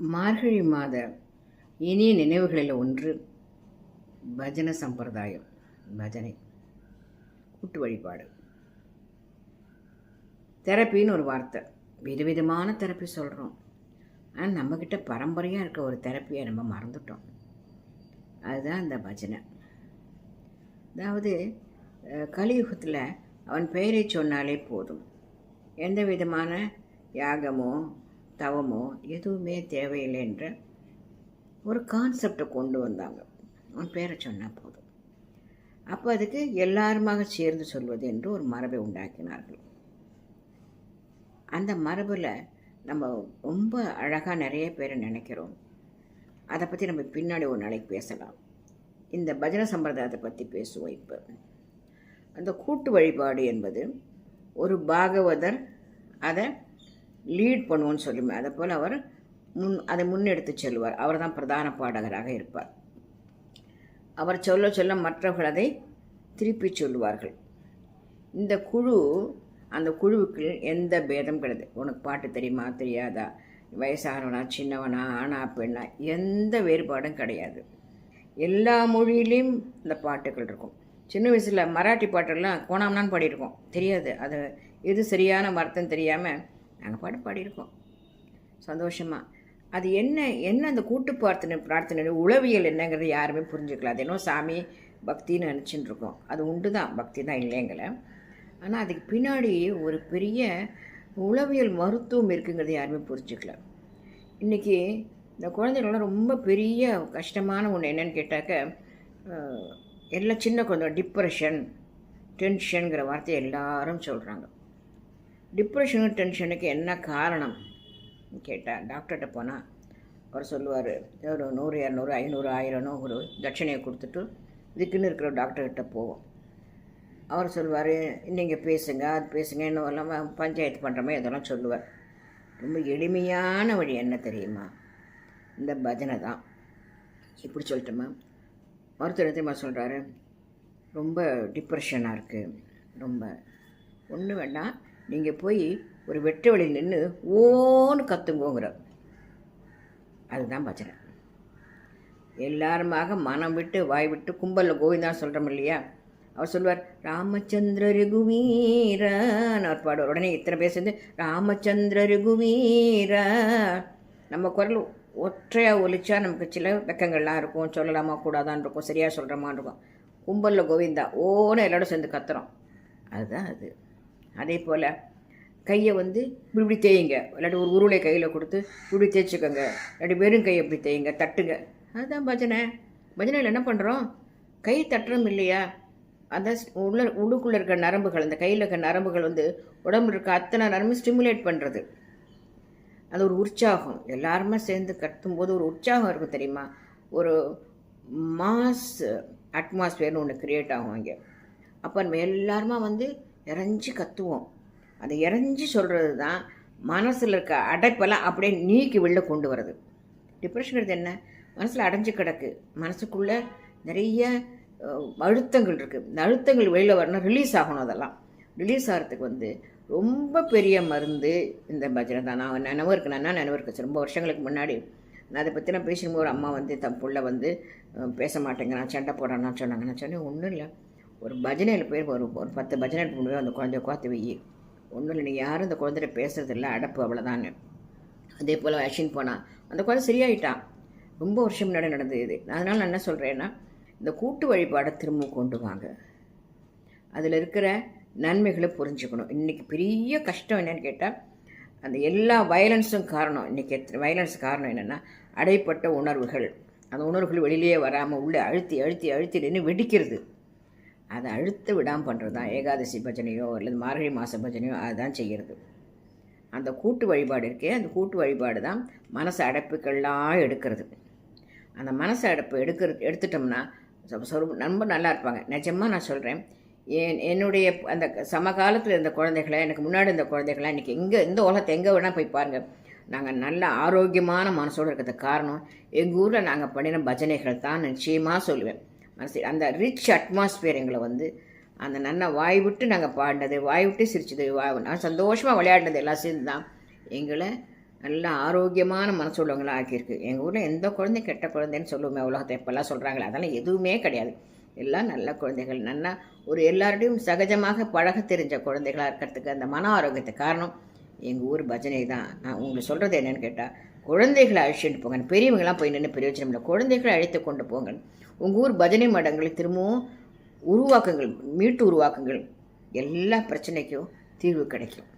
மார்கழி மாத இனிய நினைவுகளில் ஒன்று பஜன சம்பிரதாயம் பஜனை கூட்டு வழிபாடு. தெரப்பின்னு ஒரு வார்த்தை. விதவிதமான தெரப்பி சொல்கிறோம் ஆனால் நம்மக்கிட்ட பரம்பரையாக இருக்க ஒரு தெரப்பியை நம்ம மறந்துட்டோம். அதுதான் அந்த பஜனை. அதாவது கலியுகத்தில் அவன் பெயரை சொன்னாலே போதும். எந்த விதமான யாகமோ தவமோ எதுவுமே தேவையில்லை என்ற ஒரு கான்செப்டை கொண்டு வந்தாங்க. அவன் பேரை சொன்னால் போதும். அப்போ அதுக்கு எல்லாருமாக சேர்ந்து சொல்வது என்று ஒரு மரபை உண்டாக்கினார்கள். அந்த மரபில் நம்ம ரொம்ப அழகாக நிறைய பேரை நினைக்கிறோம். அதை பற்றி நம்ம பின்னாடி ஒரு நாளைக்கு பேசலாம். இந்த பஜனை சம்பிரதாயத்தை பற்றி பேசுவோம் இப்போ. அந்த கூட்டு வழிபாடு என்பது ஒரு பாகவதர் அதை லீட் பண்ணுவோன்னு சொல்லுமே அதை போல் அவர் முன் அதை முன்னெடுத்து செல்வார். அவர் தான் பிரதான பாடகராக இருப்பார். அவர் சொல்ல சொல்ல மற்றவர்கள் அதை திருப்பி சொல்லுவார்கள். இந்த குழு அந்த குழுவுக்கு எந்த பேதம் கிடையாது. உனக்கு பாட்டு தெரியுமா? தெரியாதா? வயசானவனா சின்னவனா ஆணா பெண்ணா எந்த வேறுபாடும் கிடையாது. எல்லா மொழியிலையும் இந்த பாட்டுகள் இருக்கும். சின்ன வயசில் மராட்டி பாட்டெல்லாம் கோணாம்னான்னு பாடியிருக்கோம். தெரியாது. அது எது சரியான மரத்தம் தெரியாமல் நாங்கள் பாட்டு பாடியிருக்கோம். சந்தோஷமாக அது என்ன என்ன அந்த கூட்டு பிரார்த்தனை பிரார்த்தனை உளவியல் என்னங்கிறது யாருமே புரிஞ்சுக்கல. அது என்ன சாமி பக்தின்னு நினச்சின்னு இருக்கோம் அது உண்டு தான் பக்தி தான் இல்லைங்கள ஆனால் அதுக்கு பின்னாடி ஒரு பெரிய உளவியல் மருத்துவம் இருக்குங்கிறது யாருமே புரிஞ்சுக்கல. இன்றைக்கி இந்த குழந்தைகள்லாம் ரொம்ப பெரிய கஷ்டமான ஒன்று என்னன்னு கேட்டாக்க எல்லாம் சின்ன குழந்தை டிப்ரெஷன் டென்ஷனுங்கிற வார்த்தையை எல்லாரும் சொல்கிறாங்க டிப்ரெஷனு டென்ஷனுக்கு என்ன காரணம்? கேட்டால் டாக்டர்கிட்ட போனால் அவர் சொல்லுவார் ஒரு நூறு இரநூறு ஐநூறு ஆயிரம்னு ஒரு தட்சணையை கொடுத்துட்டு இதுக்குன்னு இருக்கிற டாக்டர்கிட்ட போவோம். அவர் சொல்லுவார் நீங்கள் பேசுங்க அது பேசுங்க இன்னும் இல்லாமல் பஞ்சாயத்து பண்ணுறமே இதெல்லாம் சொல்லுவார். ரொம்ப எளிமையான வழி என்ன தெரியுமா? இந்த பஜனை தான். இப்படி சொல்லிட்டோமா மருத்துவர் தெரியுமா சொல்கிறாரு ரொம்ப டிப்ரெஷனாக இருக்குது ரொம்ப ஒன்று வேண்டாம் நீங்கள் போய் ஒரு வெட்ட வழியில் நின்று ஓன்னு கற்றுங்கோங்கிறார் அதுதான் பஜனை. எல்லாருமாக மனம் விட்டு வாய் விட்டு கும்பலில் கோவிந்தா சொல்கிறோம் இல்லையா? அவர் சொல்லுவார் ராமச்சந்திர ரகுவீரன் அவர் பாடுவார். உடனே இத்தனை பேர் சேர்ந்து ராமச்சந்திர ரகுவீர நம்ம குரல் ஒற்றையாக ஒலிச்சா நமக்கு சில வெக்கங்கள்லாம் இருக்கும். சொல்லலாமா கூடாதான் இருக்கும். சரியாக சொல்கிறோமான்னு இருக்கும். கும்பலில் கோவிந்தா ஓன்னு எல்லாரும் சேர்ந்து கத்துறோம். அதுதான் அது. அதே போல் கையை வந்து இப்படி இப்படி தேயுங்க. இல்லாட்டி ஒரு உருளை கையில் கொடுத்து இப்படி தேய்ச்சிக்கோங்க. இல்லாட்டி வெறும் கையை இப்படி தேயுங்க தட்டுங்க. அதுதான் பஜனை. பஜனையில் என்ன பண்ணுறோம் கை தட்டுறோம் இல்லையா? அந்த உள்ள உள்ளுக்குள்ளே இருக்க நரம்புகள் அந்த கையில் இருக்க நரம்புகள் வந்து உடம்புல இருக்க அத்தனை நரம்பு ஸ்டிமுலேட் பண்ணுறது அது ஒரு உற்சாகம். எல்லாருமே சேர்ந்து கத்தும்போது ஒரு உற்சாகம் இருக்கும் தெரியுமா? ஒரு மாஸ் அட்மாஸ்பியர்னு ஒன்று க்ரியேட் ஆகும் இங்கே அப்போ நம்ம எல்லாருமா வந்து இறஞ்சி கத்துவோம். அதை இறஞ்சி சொல்கிறது தான் மனசில் இருக்க அடைப்பெல்லாம் அப்படியே நீக்கி வெளில கொண்டு வருது டிப்ரெஷனுங்கிறது என்ன? மனசில் அடைஞ்சு கிடக்கு. மனசுக்குள்ளே நிறைய அழுத்தங்கள் இருக்குது இந்த அழுத்தங்கள் வெளியில் வரணும் ரிலீஸ் ஆகணும் அதெல்லாம். ரிலீஸ் ஆகிறதுக்கு வந்து ரொம்ப பெரிய மருந்து இந்த பஜனை தான். நான் நினைவு இருக்கு. நான் நினைவு இருக்கு? ரொம்ப வருஷங்களுக்கு முன்னாடி நான் அதை பற்றி நான் பேசும்போது ஒரு அம்மா வந்து தன் புள்ள வந்து பேச மாட்டேங்கிறான் சண்டை போடுறான்னு சொன்னாங்க. நான் சொன்னேன் ஒன்றும் இல்லை. ஒரு பஜனையில் போய் ஒரு ஒரு பத்து பஜனை எடுத்து கொண்டு போய் அந்த குழந்தைய உட்காந்து வை. ஒன்றும் இல்லை நீ யாரும் அந்த குழந்தைய இல்லை அடப்பு அவ்வளோதான்னு அதே போல் அஷின் போனான் அந்த குழந்தை சரியாயிட்டான். ரொம்ப வருஷம் முன்னாடி நடந்தது இது. அதனால் நான் என்ன சொல்கிறேன்னா இந்த கூட்டு வழிபாடை திரும்ப கொண்டு வாங்க. அதில் இருக்கிற நன்மைகளை புரிஞ்சுக்கணும். இன்றைக்கி பெரிய கஷ்டம் என்னென்னு கேட்டால் அந்த எல்லா வயலன்ஸும் காரணம் இன்றைக்கி வயலன்ஸ் காரணம் என்னென்னா அடைப்பட்ட உணர்வுகள். அந்த உணர்வுகள் வெளியிலேயே வராமல் உள்ளே அழுத்தி அழுத்தி அழுத்தி நின்று வெடிக்கிறது. அதை அழுத்து விடாமல் பண்ணுறது தான். ஏகாதசி பஜனையோ அல்லது மார்கழி மாத பஜனையோ அதுதான் செய்கிறது அந்த கூட்டு வழிபாடு இருக்கே அந்த கூட்டு வழிபாடு தான் மனசு அடைப்புக்கெல்லாம் எடுக்கிறது. அந்த மனசு அடைப்பு எடுக்கிறது எடுத்துட்டோம்னா சொ- ரொம்ப நல்லா இருப்பாங்க. நிஜமாக நான் சொல்கிறேன் என் என்னுடைய அந்த சமகாலத்தில் இருந்த குழந்தைகளை எனக்கு முன்னாடி இருந்த குழந்தைகளை இன்றைக்கி எங்கே இந்த உலகத்தை எங்கே வேணால் போய் பாருங்கள் நாங்கள் நல்ல ஆரோக்கியமான மனசோடு இருக்கிறதுக்கு காரணம் எங்கள் ஊரில் நாங்கள் பண்ணின பஜனைகள் தான் நிச்சயமாக சொல்லுவேன். மனசு அந்த ரிச் அட்மாஸ்பியர் எங்களை வந்து அந்த நன்னை வாய் விட்டு நாங்கள் பாடினது வாய் விட்டு சிரிச்சது வாய் நான் சந்தோஷமாக விளையாடினது எல்லாம் சேர்ந்து தான் எங்களை நல்ல ஆரோக்கியமான மனசு உள்ளவங்களா ஆக்கியிருக்கு. எங்கள் ஊரில் எந்த குழந்தை கெட்ட குழந்தைன்னு சொல்லுவோமே உலகத்தை இப்போல்லாம் சொல்கிறாங்களே அதெல்லாம் எதுவுமே கிடையாது. எல்லாம் நல்ல குழந்தைகள் நல்லா ஒரு எல்லாரோடையும் சகஜமாக பழக தெரிஞ்ச குழந்தைகளாக இருக்கிறதுக்கு அந்த மன ஆரோக்கியத்துக்கு காரணம் எங்கள் ஊர் பஜனை தான். நான் உங்களுக்கு சொல்கிறது என்னென்னு கேட்டால் குழந்தைகளை அழைச்சிட்டு போங்க பெரியவங்களாம் போய் நின்று பிரயோஜனம் இல்லை குழந்தைகளை அழைத்து கொண்டு போங்க உங்கள் ஊர் பஜனை மடங்களை திரும்பவும் உருவாக்குங்கள் மீட்டு உருவாக்குங்கள் எல்லா பிரச்சனைக்கும் தீர்வு கிடைக்கும்.